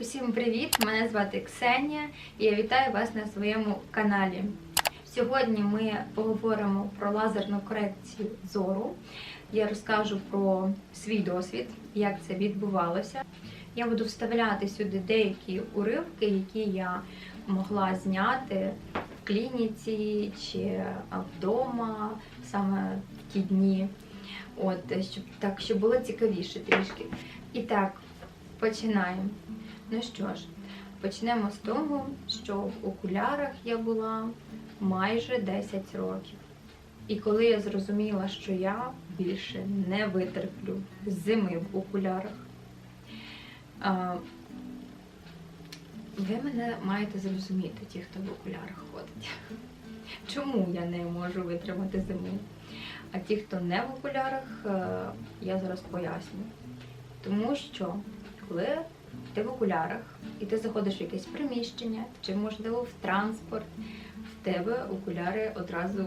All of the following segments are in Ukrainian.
Усім привіт! Мене звати Ксенія і я вітаю вас на своєму каналі. Сьогодні ми поговоримо про лазерну корекцію зору. Я розкажу про свій досвід, як це відбувалося. Я буду вставляти сюди деякі уривки, які я могла зняти в клініці чи вдома саме в ті дні. От, щоб так, щоб було цікавіше трішки. І так, починаємо. Ну що ж, почнемо з того, що в окулярах я була майже 10 років. І коли я зрозуміла, що я більше не витерплю зими в окулярах, ви мене маєте зрозуміти, ті, хто в окулярах ходить. Чому я не можу витримати зиму? А ті, хто не в окулярах, е, я зараз поясню. Тому що коли ти в окулярах і ти заходиш в якесь приміщення, чи, можливо, в транспорт, в тебе окуляри одразу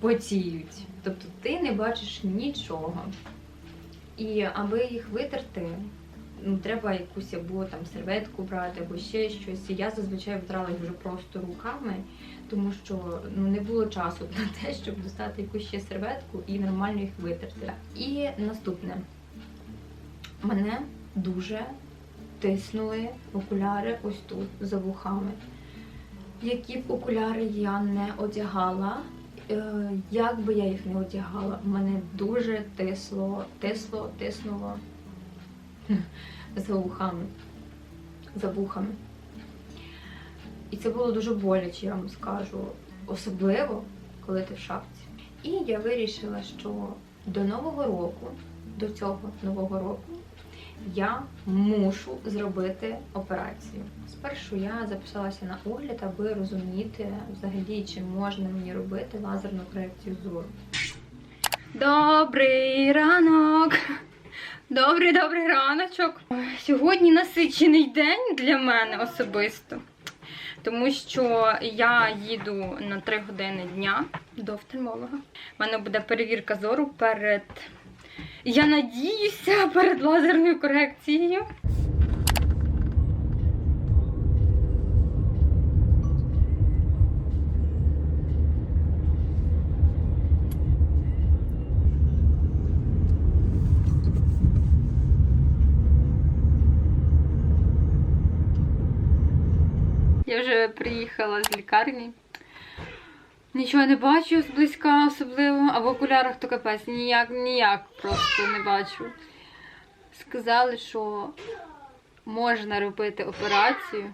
потіють. Тобто ти не бачиш нічого. І аби їх витерти, ну, треба якусь або там серветку брати, або ще щось. І я зазвичай витрала їх вже просто руками, тому що ну, не було часу на те, щоб достати якусь ще серветку і нормально їх витерти. І наступне. Мене дуже тиснули окуляри ось тут за вухами. Які б окуляри я не одягала, е, як би я їх не одягала, мене дуже тисло, тисло, тиснуло за вухами, за вухами. І це було дуже боляче, я вам скажу, особливо, коли ти в шапці. І я вирішила, що до Нового року, до цього нового року, я мушу зробити операцію. Спершу я записалася на огляд, аби розуміти взагалі, чи можна мені робити лазерну корекцію зору. Добрий ранок! Добрий добрий раночок. Сьогодні насичений день для мене особисто. Тому що я їду на 3 години дня до офтальмолога. У мене буде перевірка зору перед я надіюся перед лазерною корекцією. Я вже приїхала з лікарні. Нічого не бачу зблизька особливо, а в окулярах то капець ніяк, ніяк просто не бачу. Сказали, що можна робити операцію.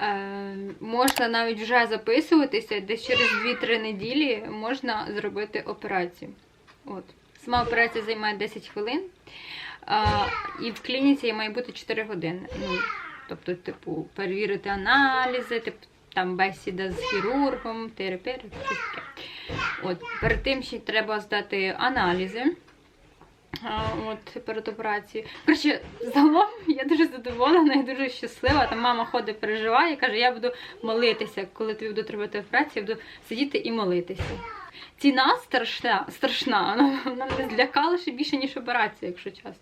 Е, можна навіть вже записуватися, десь через 2-3 неділі можна зробити операцію. От. Сама операція займає 10 хвилин, е, і в клініці має бути 4 години. Ну, тобто, типу, перевірити аналізи, типу, там бесіда з хірургом, терапевт. От, перед тим ще треба здати аналізи. От перед операцією. Коротше, загалом я дуже задоволена і дуже щаслива. Там мама ходить, переживає і каже, я буду молитися, коли тобі будуть робити операцію, я буду сидіти і молитися. Ціна страшна, страшна, вона мене злякала ще більше, ніж операція, якщо чесно.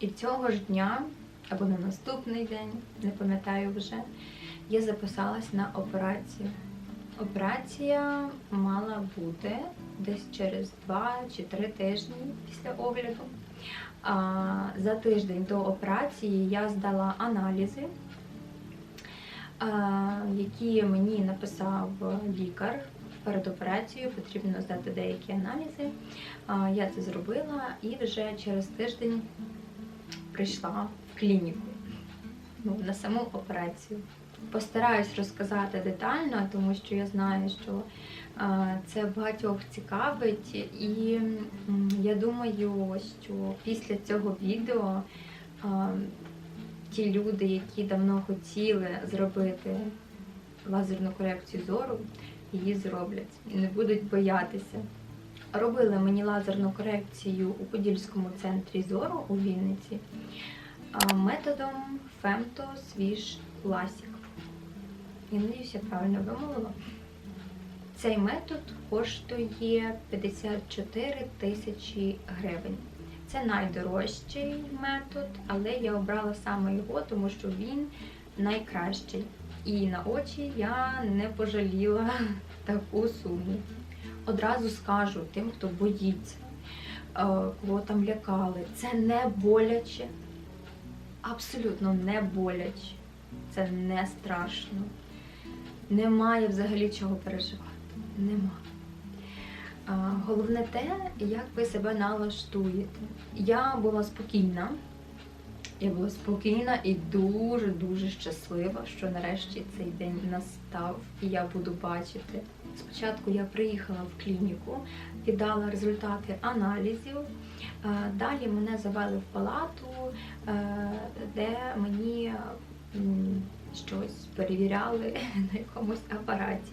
І цього ж дня, або на наступний день, не пам'ятаю вже, я записалась на операцію. Операція мала бути десь через 2 чи 3 тижні після огляду. За тиждень до операції я здала аналізи, які мені написав лікар. Перед операцією потрібно здати деякі аналізи. Я це зробила і вже через тиждень прийшла в клініку ну, на саму операцію. Постараюсь розказати детально, тому що я знаю, що е, це багатьох цікавить, і я думаю, що після цього відео е, ті люди, які давно хотіли зробити лазерну корекцію зору, її зроблять і не будуть боятися. Робили мені лазерну корекцію у Подільському центрі зору у Вінниці методом Femto Swish Classic. Я надіюсь, я правильно вимовила. Цей метод коштує 54 тисячі гривень. Це найдорожчий метод, але я обрала саме його, тому що він найкращий. І на очі я не пожаліла таку суму. Одразу скажу тим, хто боїться, е, кого там лякали, це не боляче. Абсолютно не боляче. Це не страшно. Немає взагалі чого переживати. Нема. Головне те, як ви себе налаштуєте. Я була спокійна. Я була спокійна і дуже-дуже щаслива, що нарешті цей день настав і я буду бачити. Спочатку я приїхала в клініку, віддала результати аналізів. Далі мене завели в палату, е, де мені щось перевіряли на якомусь апараті.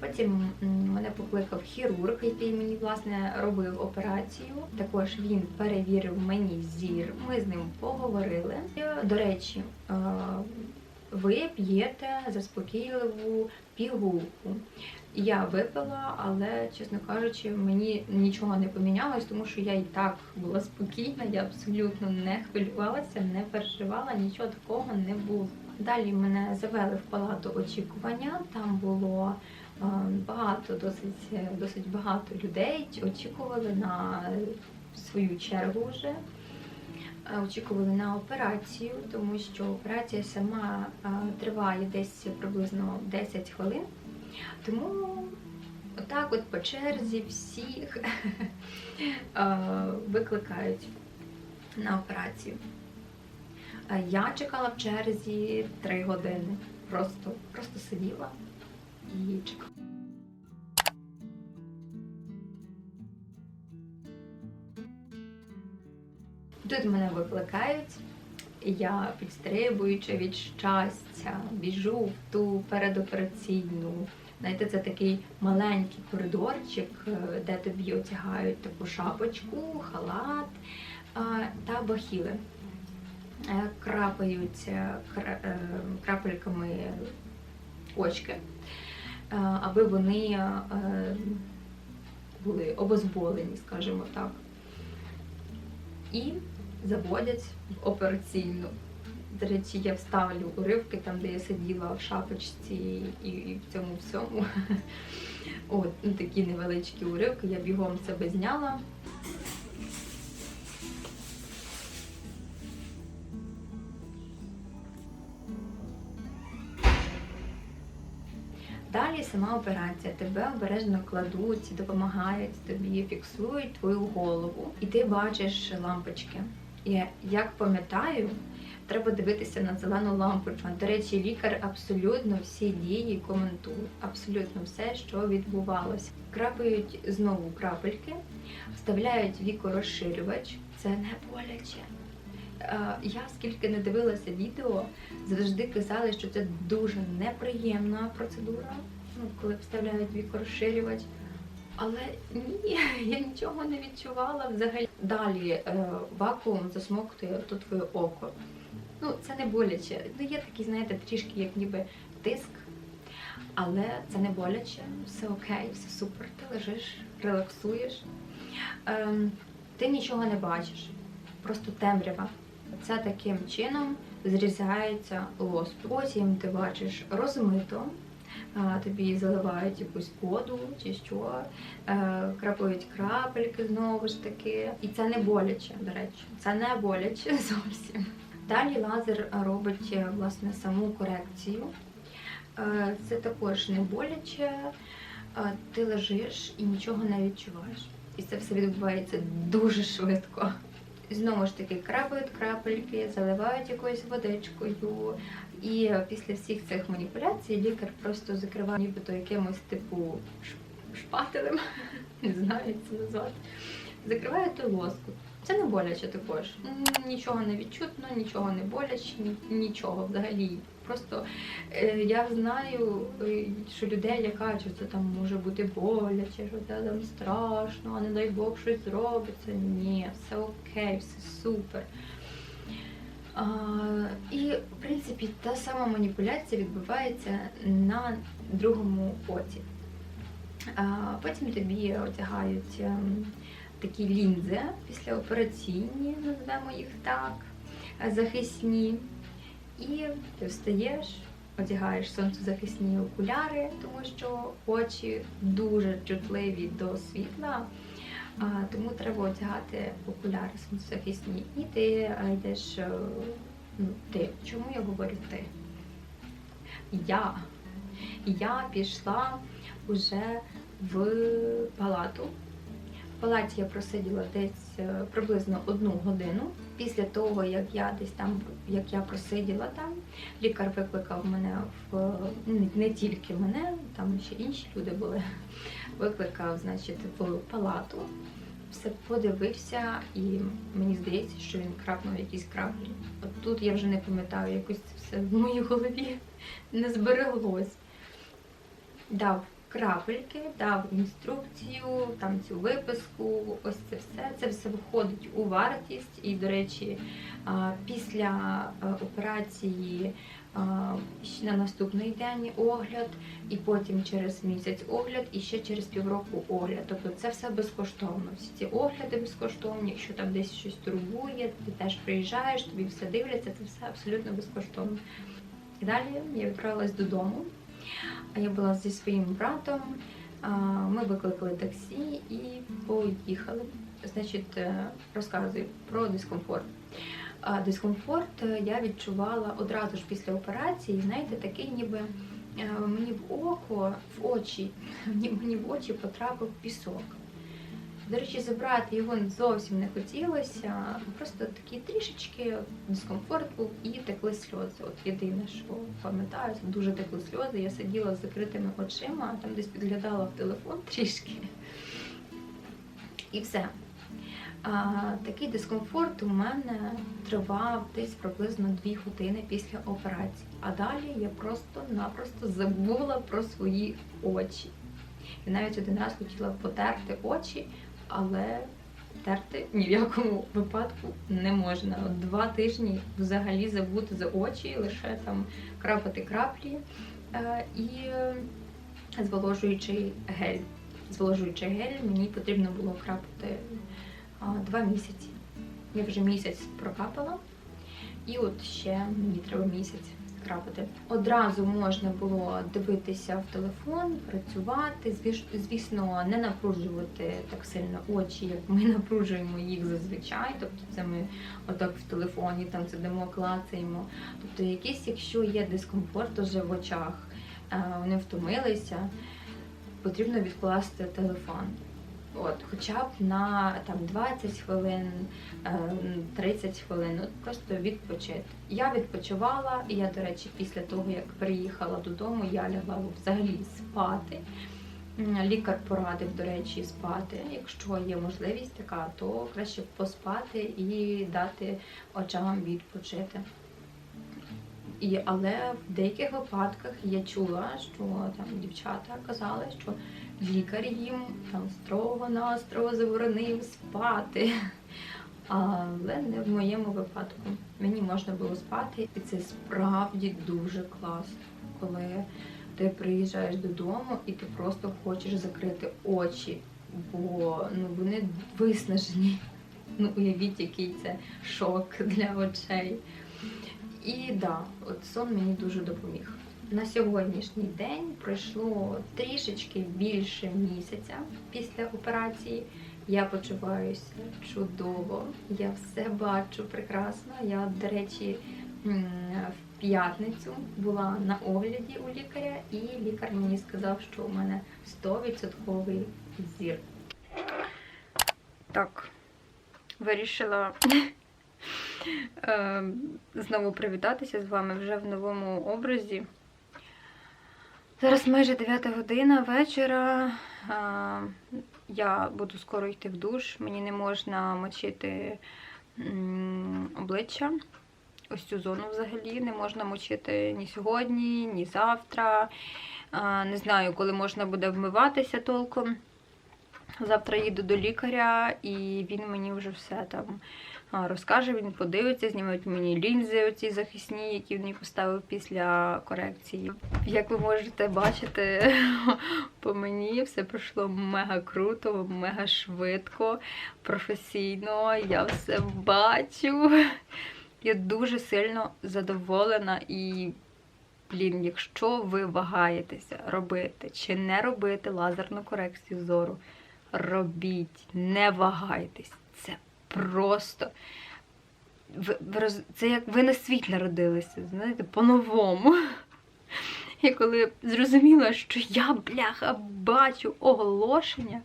Потім мене покликав хірург, який мені власне робив операцію. Також він перевірив мені зір. Ми з ним поговорили. До речі, е, ви п'єте заспокійливу пігулку. Я випила, але, чесно кажучи, мені нічого не помінялось, тому що я і так була спокійна, я абсолютно не хвилювалася, не переживала, нічого такого не було. Далі мене завели в палату очікування. Там було е, багато, досить, досить багато людей. Очікували на свою чергу вже. Е, Очікували на операцію, тому що операція сама е, триває десь приблизно 10 хвилин. Тому отак от по черзі всіх е, викликають на операцію. Я чекала в черзі 3 години. Просто, просто сиділа і чекала. Тут мене викликають. Я підстрибуючи від щастя, біжу в ту передопераційну. Знаєте, це такий маленький коридорчик, е, де тобі одягають таку шапочку, халат та бахіли. Е, Крапають е, е, крапельками очки, аби вони були обезболені, скажімо так. І заводять в операційну. До речі, я вставлю уривки там, де я сиділа в шапочці і, і в цьому всьому. От, ну, такі невеличкі уривки, я бігом себе зняла. Сама операція. Тебе обережно кладуть, допомагають тобі, фіксують твою голову, і ти бачиш лампочки. І як пам'ятаю, треба дивитися на зелену лампочку. До речі, лікар абсолютно всі дії коментує, абсолютно все, що відбувалося. Крапають знову крапельки, вставляють вікорозширювач. Це не боляче. Е, Я скільки не дивилася відео, завжди казали, що це дуже неприємна процедура, ну, коли вставляють вікорозширювач. Але ні, я нічого не відчувала взагалі. Далі е, вакуум засмоктує тут твоє око. Ну, це не боляче. Ну, є такий, знаєте, трішки як ніби тиск, але це не боляче, все окей, все супер. Ти лежиш, релаксуєш. Ем, ти нічого не бачиш, просто темрява. Це таким чином зрізається лоск. Потім ти бачиш розмито, тобі заливають якусь воду чи що, е, крапають крапельки знову ж таки. І це не боляче, до речі. Це не боляче зовсім. Далі лазер робить е, власне саму корекцію. Е, Це також не боляче. Ти лежиш і нічого не відчуваєш. І це все відбувається дуже швидко. Знову ж таки, крапають крапельки, заливають якоюсь водичкою. І після всіх цих маніпуляцій лікар просто закриває нібито якимось типу шпателем, не знаю, як це назвати. Закриває той лоскут. Це не боляче також. Нічого не відчутно, нічого не боляче, нічого взагалі. Просто е, я знаю, е, що людей лякають, що це там може бути боляче, що це там страшно, а не дай Бог щось зробиться. Ні, все окей, все супер. І, в принципі, та сама маніпуляція відбувається на другому оці. Потім тобі одягають ем, такі лінзи післяопераційні, назвемо їх так, е, захисні. І ти встаєш, одягаєш сонцезахисні окуляри, тому що очі дуже чутливі до світла. Тому треба одягати окуляри сонцезахисні. І ти йдеш. е, Ну, ти. Чому я говорю ти? Я. Я пішла вже в палату. В палаті я просиділа десь е, приблизно одну годину. Після того, як я десь там, як я просиділа там, лікар викликав мене в не тільки мене, там ще інші люди були. Викликав, значить, в палату, все подивився, і мені здається, що він крапнув якісь краплі. От тут я вже не пам'ятаю, якось це все в моїй голові не збереглось. Дав крапельки, дав інструкцію, там цю виписку, ось це все. Це все входить у вартість. І, до речі, після операції на наступний день огляд, і потім через місяць огляд, і ще через півроку огляд. Тобто це все безкоштовно. Всі ці огляди безкоштовні. Якщо там десь щось турбує, ти теж приїжджаєш, тобі все дивляться, це все абсолютно безкоштовно. І далі я відправилась додому. Я була зі своїм братом. Ми викликали таксі і поїхали. Значить, е, розказую про дискомфорт. Дискомфорт е, я відчувала одразу ж після операції, знаєте, такий ніби е, мені в око, в очі, мені, в очі потрапив пісок. До речі, забрати його зовсім не хотілося. Просто такий трішечки дискомфорт був і текли сльози. От єдине, що пам'ятаю, дуже текли сльози. Я сиділа з закритими очима, там десь підглядала в телефон трішки. І все. Такий дискомфорт у мене тривав десь приблизно 2 години після операції. А далі я просто-напросто забула про свої очі. І навіть один раз хотіла потерти очі, але терти ні в якому випадку не можна. Два тижні взагалі забути за очі, лише там крапати краплі е, і зволожуючий гель. Зволожуючий гель мені потрібно було крапати два місяці. Я вже місяць прокапала, і от ще мені треба місяць крапати. Одразу можна було дивитися в телефон, працювати. Звіс- Звісно, не напружувати так сильно очі, як ми напружуємо їх зазвичай. Тобто це ми отак в телефоні там сидимо, клацаємо. Тобто, якийсь, якщо є дискомфорт уже в очах, е, вони втомилися, потрібно відкласти телефон. От, хоча б на там 20 хвилин, е, 30 хвилин, от просто відпочити. Я відпочивала, і я, до речі, після того, як приїхала додому, я лягла взагалі спати. Лікар порадив, до речі, спати. Якщо є можливість така, то краще поспати і дати очам відпочити. І, але в деяких випадках я чула, що там дівчата казали, що лікар їм там строго-настрого заборонив спати. Але не в моєму випадку. Мені можна було спати, і це справді дуже класно, коли ти приїжджаєш додому і ти просто хочеш закрити очі, бо ну, вони виснажені. Ну, уявіть, який це шок для очей. І да, от сон мені дуже допоміг. На сьогоднішній день пройшло трішечки більше місяця після операції. Я почуваюся чудово, я все бачу прекрасно. Я, до речі, в п'ятницю була на огляді у лікаря, і лікар мені сказав, що у мене 100% зір. Так, вирішила е, знову привітатися з вами вже в новому образі. Зараз майже 9 година вечора. Я буду скоро йти в душ. Мені не можна мочити обличчя. Ось цю зону взагалі не можна мочити ні сьогодні, ні завтра. Не знаю, коли можна буде вмиватися толком. Завтра їду до лікаря, і він мені вже все там розкаже, він подивиться, знімуть мені лінзи оці захисні, які він поставив після корекції. Як ви можете бачити, по мені все пройшло мега круто, мега швидко, професійно. Я все бачу. Я дуже сильно задоволена і. Блін, якщо ви вагаєтеся робити чи не робити лазерну корекцію зору, робіть, не вагайтесь. Це просто. Це як ви на світ народилися, знаєте, по-новому. І коли зрозуміла, що я, бляха, бачу оголошення,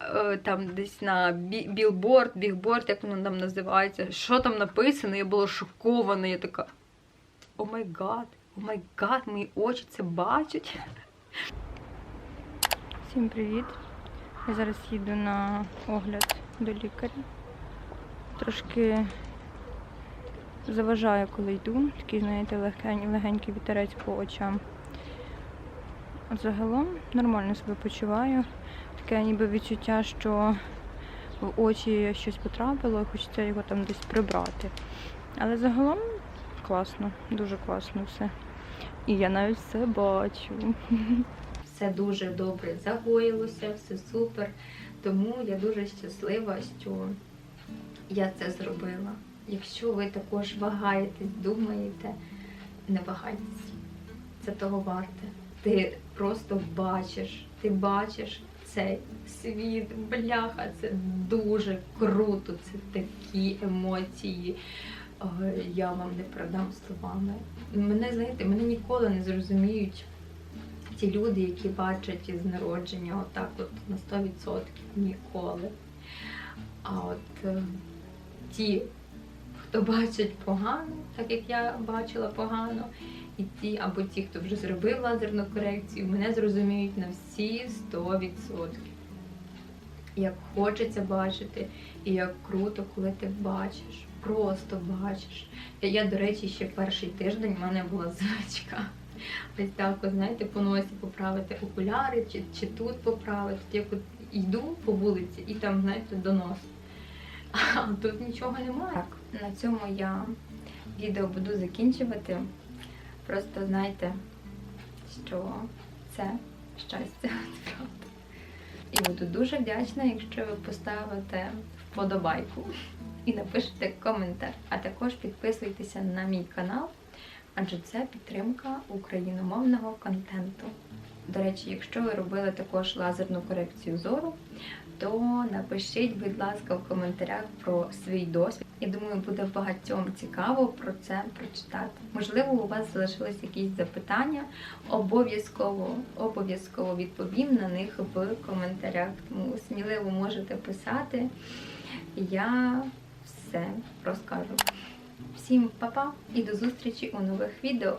е, там десь на білборд, бігборд, як воно там називається, що там написано, я була шокована, я така. О май гад, о май гад, мої очі це бачать. Всім привіт. Я зараз їду на огляд до лікаря. Трошки заважаю, коли йду. Такий, знаєте, легень, легенький вітерець по очам. Загалом нормально себе почуваю. Таке ніби відчуття, що в очі щось потрапило, і хочеться його там десь прибрати. Але загалом класно, дуже класно все. І я навіть все бачу. Все дуже добре загоїлося, все супер. Тому я дуже щаслива, що я це зробила. Якщо ви також вагаєтесь, думаєте, не вагайтесь. Це того варте. Ти просто бачиш, ти бачиш цей світ, бляха, це дуже круто, це такі емоції. Я вам не продам словами. Мене, знаєте, мене ніколи не зрозуміють ті люди, які бачать із народження, отак от на 100% ніколи. А от е, ті, хто бачать погано, так як я бачила погано, і ті, або ті, хто вже зробив лазерну корекцію, мене зрозуміють на всі 100%. Як хочеться бачити, і як круто, коли ти бачиш, просто бачиш. Я, до речі, ще перший тиждень в мене була звичка. Ось так, знаєте, по носі поправити окуляри, чи, чи тут поправити. Як от йду по вулиці і там, знаєте, до носу. А тут нічого немає. Так, на цьому я відео буду закінчувати. Просто знайте, що це щастя, правда. І буду дуже вдячна, якщо ви поставите вподобайку і напишете коментар. А також підписуйтеся на мій канал, адже це підтримка україномовного контенту. До речі, якщо ви робили також лазерну корекцію зору, то напишіть, будь ласка, в коментарях про свій досвід. Я думаю, буде багатьом цікаво про це прочитати. Можливо, у вас залишились якісь запитання. Обов'язково, обов'язково відповім на них в коментарях. Тому сміливо можете писати. Я все розкажу. Всім па-па і до зустрічі у нових відео.